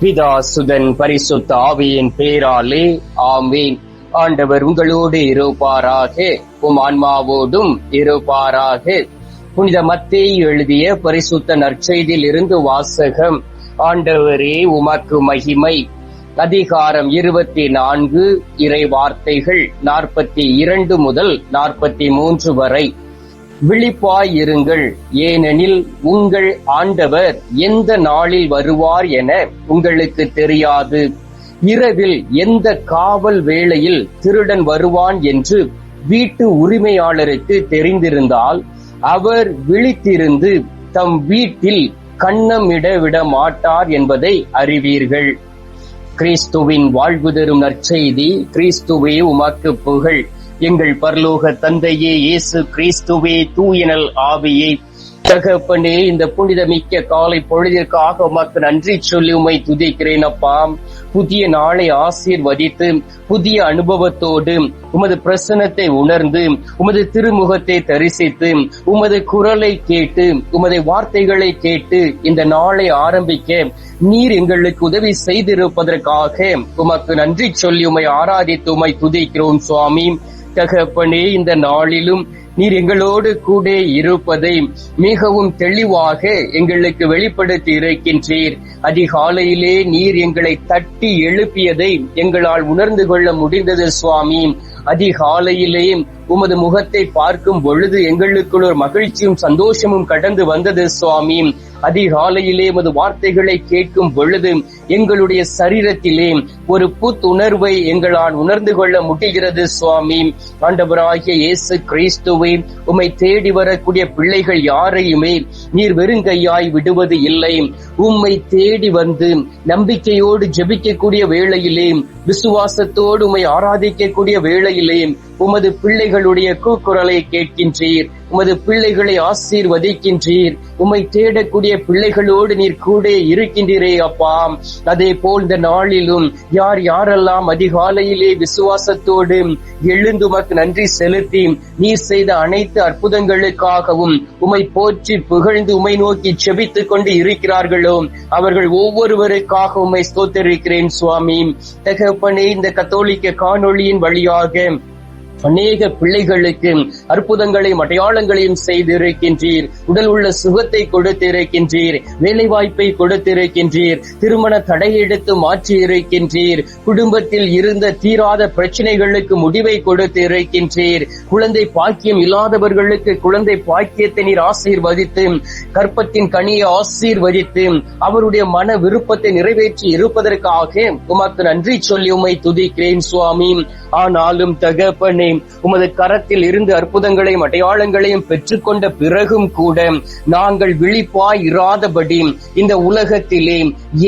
பிதா சுதன் பரிசுத்த ஆவியின் பேராலே ஆமீன். ஆண்டவர் உங்களோடு இருப்பாராக உம் ஆன்மாவோடும் இருப்பாராக. புனித மத்தே எழுதிய பரிசுத்த நற்செய்தியில் இருந்து வாசகம் ஆண்டவரே உமக்கு மகிமை. அதிகாரம் இருபத்தி நான்கு இறை வார்த்தைகள் நாற்பத்தி இரண்டு முதல் நாற்பத்தி மூன்று வரை. விழிப்பாய் இருங்கள் ஏனெனில் உங்கள் ஆண்டவர் எந்த நாளில் வருவார் என உங்களுக்கு தெரியாது. இரவில் எந்த காவல் வேளையில் திருடன் வருவான் என்று வீட்டு உரிமையாளருக்கு தெரிந்திருந்தால் அவர் விழித்திருந்து தம் வீட்டில் கண்ணமிட விட மாட்டார் என்பதை அறிவீர்கள். கிறிஸ்துவின் வாழ்வு தரும் நற்செய்தி கிறிஸ்துவே உமக்கு புகழ். எங்கள் பரலோக தந்தையே இயேசு கிறிஸ்துவே தூயனல் ஆவியே. தகப்பனே இந்த புனிதமிக்க காலை பொழுதிற்காக உமக்கு நன்றி சொல்லி உமை துதிக்கிறேன் அப்பா. புதிய நாளை ஆசீர்வதித்து புதிய அனுபவத்தோடு உமது பிரசனத்தை உணர்ந்து உமது திருமுகத்தை தரிசித்து உமது குரலை கேட்டு உமது வார்த்தைகளை கேட்டு இந்த நாளை ஆரம்பிக்க நீர் எங்களுக்கு உதவி செய்திருப்பதற்காக உமக்கு நன்றி சொல்லி உமை ஆராதித்து உமை துதிக்கிறோம் சுவாமி. தகப்பனே இந்த நாளிலும் நீர் எங்களோடு கூட இருப்பதை மிகவும் தெளிவாக எங்களுக்கு வெளிப்படுத்தி இருக்கின்றீர். அதிகாலையிலே நீர் எங்களை தட்டி எழுப்பியதை எங்களால் உணர்ந்து கொள்ள முடிந்தது சுவாமி. அதிகாலையிலே உமது முகத்தை பார்க்கும் பொழுது எங்களுக்குள் ஒரு மகிழ்ச்சியும் சந்தோஷமும் கடந்து வந்தது சுவாமி. அதிகாலையிலே எமது வார்த்தைகளை கேட்கும் பொழுது எங்களுடைய சரீரத்திலே ஒரு புத்துணர்வை எங்களால் உணர்ந்து கொள்ள முடிகிறது சுவாமி. ஆண்டவராகிய இயேசு கிறிஸ்துவை உம்மை தேடி வரக்கூடிய பிள்ளைகள் யாரையுமே நீர் வெறுங்கையாய் விடுவது இல்லை. உம்மை தேடி வந்து நம்பிக்கையோடு ஜெபிக்கக்கூடிய வேளையிலே விசுவாசத்தோடு உம்மை ஆராதிக்கக்கூடிய வேளையிலே உமது பிள்ளைகளுடைய கூக்குரலை கேட்கின்றீர். உமது பிள்ளைகளை ஆசீர்வதிக்கின்றீர். உம்மை தேடக்கூடிய பிள்ளைகளோடு நீர் கூட இருக்கின்றீரே அப்பா அதே போல் இந்த நாளிலும் யார் யாரெல்லாம் அதிகாலையிலே விசுவாசத்தோடு எழுந்து உமக்கு நன்றி செலுத்தி நீர் செய்த அனைத்து அற்புதங்களுக்காகவும் உம்மை போற்றி புகழ்ந்து உம்மை நோக்கி செபித்துக் கொண்டு இருக்கிறார்களோ அவர்கள் ஒவ்வொருவருக்காக உமை ஸ்தோத்தரிக்கிறேன் சுவாமி. தகப்பனே இந்த கத்தோலிக்க காணொளியின் வழியாக அநேக பிள்ளைகளுக்கு அற்புதங்களையும் அடையாளங்களையும் செய்திருக்கின்றீர். உடல் உள்ள சுகத்தை கொடுத்திருக்கின்றீர். வேலை வாய்ப்பை கொடுத்திருக்கின்றீர். திருமண தடை எடுத்து மாற்றி இருக்கின்றீர் குடும்பத்தில் இருந்த தீராத பிரச்சனைகளுக்கு முடிவை கொடுத்து இருக்கின்றீர் குழந்தை பாக்கியம் இல்லாதவர்களுக்கு குழந்தை பாக்கியத்தை நீர் ஆசீர்வதித்து கற்பத்தின் கனியை ஆசீர்வதித்து அவருடைய மன விருப்பத்தை நிறைவேற்றி இருப்பதற்காக உமக்கு நன்றி சொல்லி உமை துதிக்கிறேன் சுவாமி. ஆனாலும் தகப்பனே உமது கரத்தில் இருந்து அற்புதங்களையும் அடையாளங்களையும் பெற்றுக்கொண்ட பிறகும் கூட நாங்கள் விழிப்பாய் இராதபடி இந்த உலகத்திலே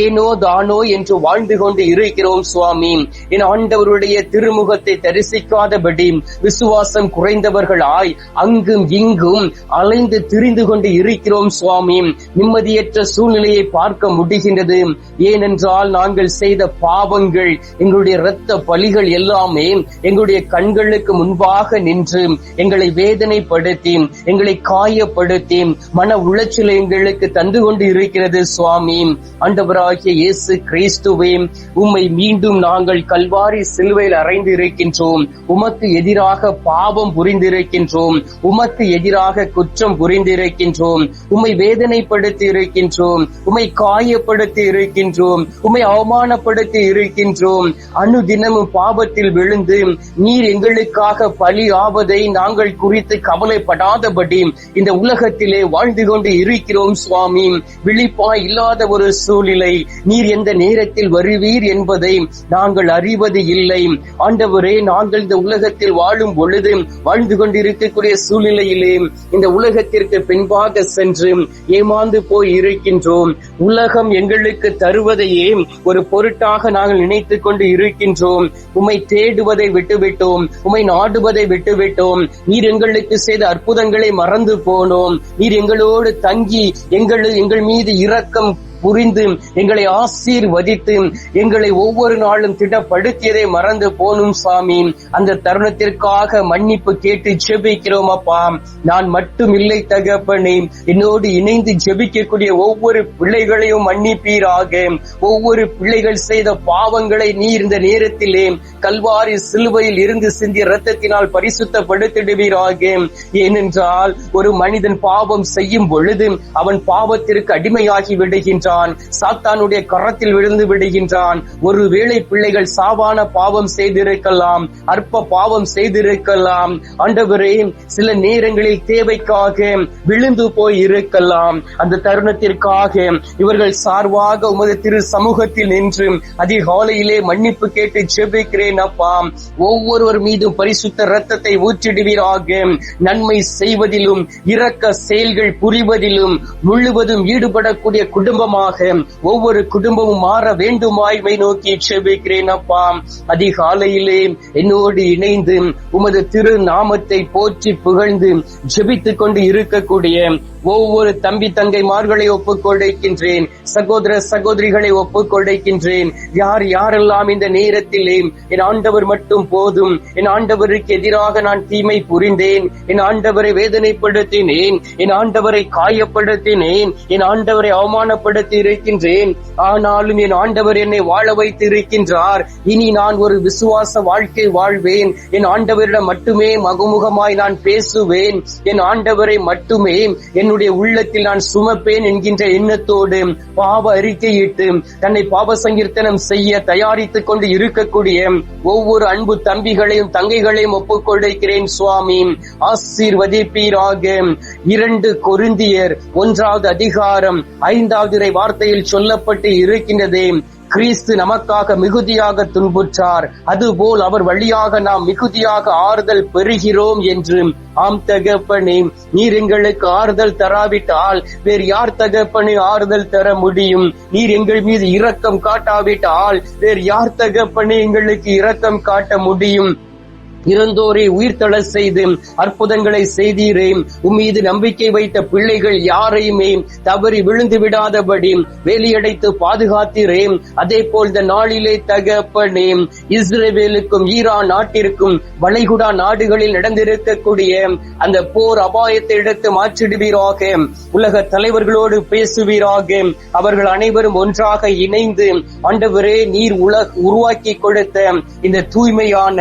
ஏனோ தானோ என்று வாழ்ந்து கொண்டு இருக்கிறோம் சுவாமி. என் ஆண்டவருடைய திருமுகத்தை தரிசிக்காதபடி விசுவாசம் குறைந்தவர்களாய் அங்கும் இங்கும் அலைந்து திரிந்து கொண்டு இருக்கிறோம் சுவாமி. நிம்மதியற்ற சூழ்நிலையை பார்க்க முடிகின்றது. ஏனென்றால் நாங்கள் செய்த பாவங்கள் எங்களுடைய இரத்த பலிகள் எல்லாமே எங்களுடைய கண்களுக்கு முன்பாக நின்று எங்களை வேதனைப்படுத்தி எங்களை காயப்படுத்தி மன உளைச்சலை எங்களுக்கு தந்து கொண்டு இருக்கிறது சுவாமி. ஆண்டவராகிய இயேசு கிறிஸ்துவே உம்மை மீண்டும் நாங்கள் கல்வாரி சிலுவையில் அறைந்து இருக்கின்றோம் உமக்கு எதிராக பாவம் புரிந்திருக்கின்றோம். உமக்கு எதிராக குற்றம் புரிந்திருக்கின்றோம். உம்மை வேதனைப்படுத்தி இருக்கின்றோம் உம்மை காயப்படுத்தி இருக்கின்றோம் உம்மை அவமானப்படுத்தி இருக்கின்றோம் அனுதினமும் பாவத்தில் விழுந்து இருந்து நீர் எங்களுக்காக பலி ஆவதை நாங்கள் குறித்து கவலைப்படாதபடி இந்த உலகத்திலே வாழ்ந்து கொண்டு இருக்கிறோம் சுவாமி. விழிப்பாய் இல்லாத ஒரு சூழ்நிலை. நீர் எந்த நேரத்தில் வருவீர் என்பதை நாங்கள் அறிவது இல்லை. ஆண்டவரே நாங்கள் இந்த உலகத்தில் வாழும் பொழுது வாழ்ந்து கொண்டிருக்கக்கூடிய சூழ்நிலையிலே இந்த உலகத்திற்கு பின்பாக சென்று ஏமாந்து போய் இருக்கின்றோம். உலகம் எங்களுக்கு தருவதையே ஒரு பொருட்டாக நாங்கள் நினைத்துக் கொண்டு இருக்கின்றோம். உம்மை தேடுவதை விட்டுவிட்டோம். உமை நாடுவதை விட்டுவிட்டோம். நீர் எங்களுக்கு செய்த அற்புதங்களை மறந்து போனோம். நீர் எங்களோடு தங்கி எங்கள் எங்கள் மீது இரக்கம் புரிந்து எங்களை ஆசீர்வதித்து எங்களை ஒவ்வொரு நாளும் திடப்படுத்தியதை மறந்து போனும் சாமி. அந்த தருணத்திற்காக மன்னிப்பு கேட்டு ஜெபிக்கிறோம் அப்பா. நான் மட்டும் இல்லை தகப்பனே. என்னோடு இணைந்து ஜெபிக்கக்கூடிய ஒவ்வொரு பிள்ளைகளையும் மன்னிப்பீராக. ஒவ்வொரு பிள்ளைகள் செய்த பாவங்களை நீ இருந்த நேரத்திலே கல்வாரி சிலுவையில் இருந்து சிந்திய ரத்தத்தினால் பரிசுத்தப்படுத்திடுவீராக. ஏனென்றால் ஒரு மனிதன் பாவம் செய்யும் பொழுது அவன் பாவத்திற்கு அடிமையாகி விடுகின்றான். விடுகின்றான் சாத்தானுடைய கரத்தில் விழுந்து விடுகின்றான். ஒருவேளை பிள்ளைகள் சாவான பாவம் செய்திருக்கலாம். அற்ப பாவம் செய்திருக்கலாம். ஆண்டவரே சில நேரங்களில் தேவைக்காக விழுந்து போய் இருக்கலாம். அந்த தருணத்திற்காக இவர்கள் சார்பாக உமது திரு சமூகத்தில் நின்று அதிகாலையிலே மன்னிப்பு கேட்டு ஜெபிக்கிறேன் அப்பா. ஒவ்வொருவர் மீதும் பரிசுத்த ரத்தத்தை ஊற்றிடுவீராக. நன்மை செய்வதிலும் இரக்க செயல்கள் புரிவதிலும் முழுவதும் ஈடுபடக்கூடிய குடும்பமாக ஒவ்வொரு குடும்பமும் மாற வேண்டுமாய்மை நோக்கி ஜெபிக்கிறேன் அப்பா. அதிகாலையிலே என்னோடு இணைந்து உமது திரு நாமத்தை போற்றி புகழ்ந்து ஜெபித்துக் கொண்டு இருக்கக்கூடிய ஒவ்வொரு தம்பி தங்கைமார்களை ஒப்புக் கொடுக்கின்றேன் சகோதர சகோதரிகளை ஒப்புக்கொடைக்கின்றேன் யார் யாரெல்லாம் இந்த நேரத்திலே என் ஆண்டவர் மட்டும் போதும் என் ஆண்டவருக்கு எதிராக நான் தீமை புரிந்தேன் என் ஆண்டவரை வேதனைப்படுத்தினேன் என் ஆண்டவரை காயப்படுத்தினேன் என் ஆண்டவரை அவமானப்படுத்தி இருக்கின்றேன். ஆனாலும் என் ஆண்டவர் என்னை வாழ வைத்து இருக்கின்றார் இனி நான் ஒரு விசுவாச வாழ்க்கை வாழ்வேன். என் ஆண்டவரிடம் மட்டுமே மகுமுகமாய் நான் பேசுவேன். என் ஆண்டவரை மட்டுமே என் என்னுடைய உள்ளத்தில் நான் சுமப்பேன் என்கின்ற எண்ணத்தோடு பாவ அறிக்கையிட்டு தன்னை பாவ சங்கீர்த்தனம் செய்ய தயாரித்துக் கொண்டு இருக்கக்கூடிய ஒவ்வொரு அன்பு தம்பிகளையும் தங்கைகளையும் ஒப்புக்கொள்கிறேன் சுவாமி. ஆசீர்வதிப்பீராக. இரண்டு கொருந்தியர் ஒன்றாவது அதிகாரம் ஐந்தாவது வார்த்தையில் சொல்லப்பட்டு இருக்கின்றதே. கிறிஸ்து நமக்காக மிகுதியாக துன்புற்றார். அதுபோல் அவர் வழியாக நாம் மிகுதியாக ஆறுதல் பெறுகிறோம் என்று ஆம் தகப்பனே நீர் எங்களுக்கு ஆறுதல் தராவிட்டால் வேறு யார் தகப்பனே ஆறுதல் தர முடியும்? நீர் எங்கள் மீது இரக்கம் காட்டாவிட்டால் வேறு யார் தகப்பனே எங்களுக்கு இரக்கம் காட்ட முடியும்? இறந்தோரை உயிர்த்தள செய்து அற்புதங்களை செய்தீரே. உம்மீது நம்பிக்கை வைத்த பிள்ளைகள் யாரையுமே தவறி விழுந்து விடாதபடி வேலியடைத்து பாதுகாத்தீரே. அதே போல் இந்த நாளிலே தகப்பனே இஸ்ரேவேலுக்கும் ஈரான் நாட்டிற்கும் வளைகுடா நாடுகளில் நடந்திருக்கக்கூடிய அந்த போர் அபாயத்தை எடுத்து மாற்றிடுவீராக. உலக தலைவர்களோடு பேசுவீராக. அவர்கள் அனைவரும் ஒன்றாக இணைந்து ஆண்டவரே நீர் உலக உருவாக்கி கொடுத்த இந்த தூய்மையான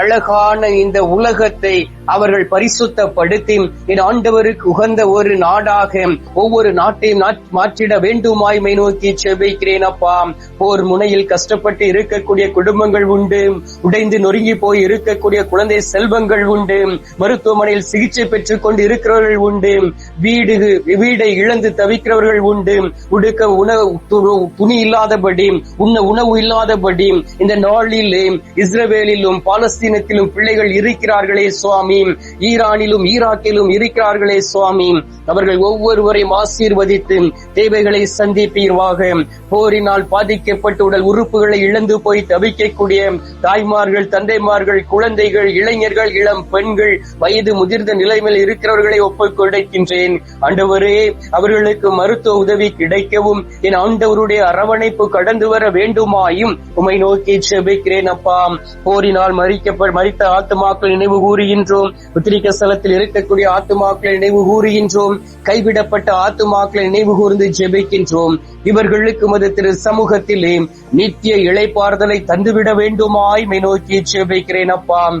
அழகான இந்த உலகத்தை அவர்கள் பரிசுத்தப்படுத்தி என் ஆண்டவருக்கு உகந்த ஒரு நாடாக ஒவ்வொரு நாட்டையும் மாற்றிட வேண்டுமாய் மை நோக்கி செபிக்கிறேன் அப்பா. போர் முனையில் கஷ்டப்பட்டு இருக்கக்கூடிய குடும்பங்கள் உண்டு. உடைந்து நொறுங்கி போய் இருக்கக்கூடிய குழந்தை செல்வங்கள் உண்டு. மருத்துவமனையில் சிகிச்சை பெற்றுக் கொண்டு இருக்கிறவர்கள் உண்டு. வீடு வீடை இழந்து தவிக்கிறவர்கள் உண்டு. உடுக்க உணவு துணி இல்லாதபடி உண்ண உணவு இல்லாதபடி இந்த நாளிலே இஸ்ரவேலிலும் பாலஸ்தீனத்திலும் பிள்ளைகள் இருக்கிறார்களே சுவாமி. ஈரானிலும் ஈராக்கிலும் இருக்கிறார்களே சுவாமி. அவர்கள் ஒவ்வொருவரையும் ஆசீர்வதித்து தேவைகளை சந்திப்பீர்வாக. போரினால் பாதிக்கப்பட்டு உடல் உறுப்புகளை இழந்து போய் தவிக்கக்கூடிய தாய்மார்கள் தந்தைமார்கள் குழந்தைகள் இளைஞர்கள் இளம் பெண்கள் வயது முதிர்ந்த நிலைமையில் இருக்கிறவர்களை ஒப்புக் கொடுக்கின்றேன். ஆண்டவரே அவர்களுக்கு மருத்துவ உதவி கிடைக்கவும் என் ஆண்டவருடைய அரவணைப்பு கடந்து வர வேண்டுமாயும் உமை நோக்கி செபிக்கிறேன் அப்பா. போரினால் மறிக்கப்ப மறித்த ஆத்துமாக்கள் நினைவு கூறுகின்றோம். உத்திரிக்க ஸ்தலத்தில் இருக்கக்கூடிய ஆத்துமாக்களை நினைவு கூறுகின்றோம். கைவிடப்பட்ட ஆத்துமாக்களை நினைவு கூர்ந்து ஜெபிக்கின்றோம். இவர்களுக்கு மது திரு சமூகத்திலே நித்திய இளைப்பாறுதலை தந்துவிட வேண்டுமாய் மை நோக்கி ஜெபிக்கிறேன் அப்பா.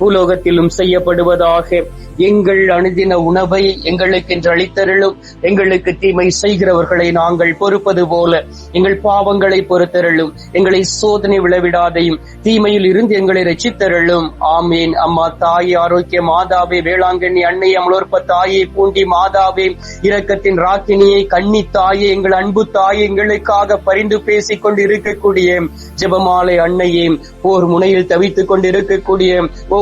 பூலோகத்திலும் செய்யப்படுவதாக. எங்கள் அனுதின உணவை எங்களுக்கு என்று அளித்தருளும் எங்களுக்கு தீமை செய்கிறவர்களை நாங்கள் பொறுப்பது போல. எங்கள் பாவங்களை பொறுத்தருளும் எங்களை சோதனை விளைவிடாதையும் தீமையில் இருந்து எங்களை ரசித்தருளும் ஆமீன். அம்மா தாய் ஆரோக்கிய மாதாவே வேளாங்கண்ணி அன்னை அமலோற்ப தாயே பூண்டி மாதாவே இரக்கத்தின் ராக்கினியை கண்ணி தாயே எங்கள் அன்பு தாயே எங்களுக்காக பரிந்து பேசிக் கொண்டு இருக்கக்கூடிய ஜெபமாலை அன்னையே போர் முனையில் தவித்துக் கொண்டு இருக்கக்கூடிய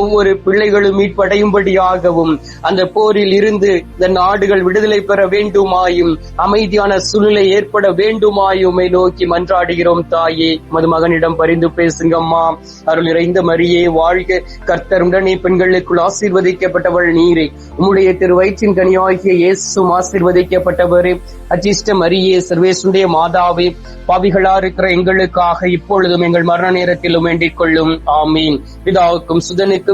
ஒவ்வொரு பிள்ளைகளும் மீட்படையும்படியாகவும் அந்த போரில் இருந்து இந்த நாடுகள் விடுதலை பெற வேண்டுமாயும் அமைதியான சூழ்நிலை ஏற்பட வேண்டுமாயுமை நோக்கி மன்றாடுகிறோம் தாயே. மது மகனிடம் பரிந்து பேசுங்கம்மா. அருள் நிறைந்த மரியே வாழ்க. கர்த்தர் உடனே பெண்களுக்குள் ஆசீர்வதிக்கப்பட்டவள் நீரே. உம்முடைய திரு வயிற்றின் கனியாகிய இயேசும் ஆசீர்வதிக்கப்பட்டவர். அஜிஷ்ட மரியே சர்வேசுடைய மாதாவே. பாவிகளா இருக்கிற எங்களுக்காக இப்பொழுதும் எங்கள் மரண நேரத்திலும் வேண்டிக் கொள்ளும். ஆமீன். பிதாவுக்கும் சுதனுக்கும்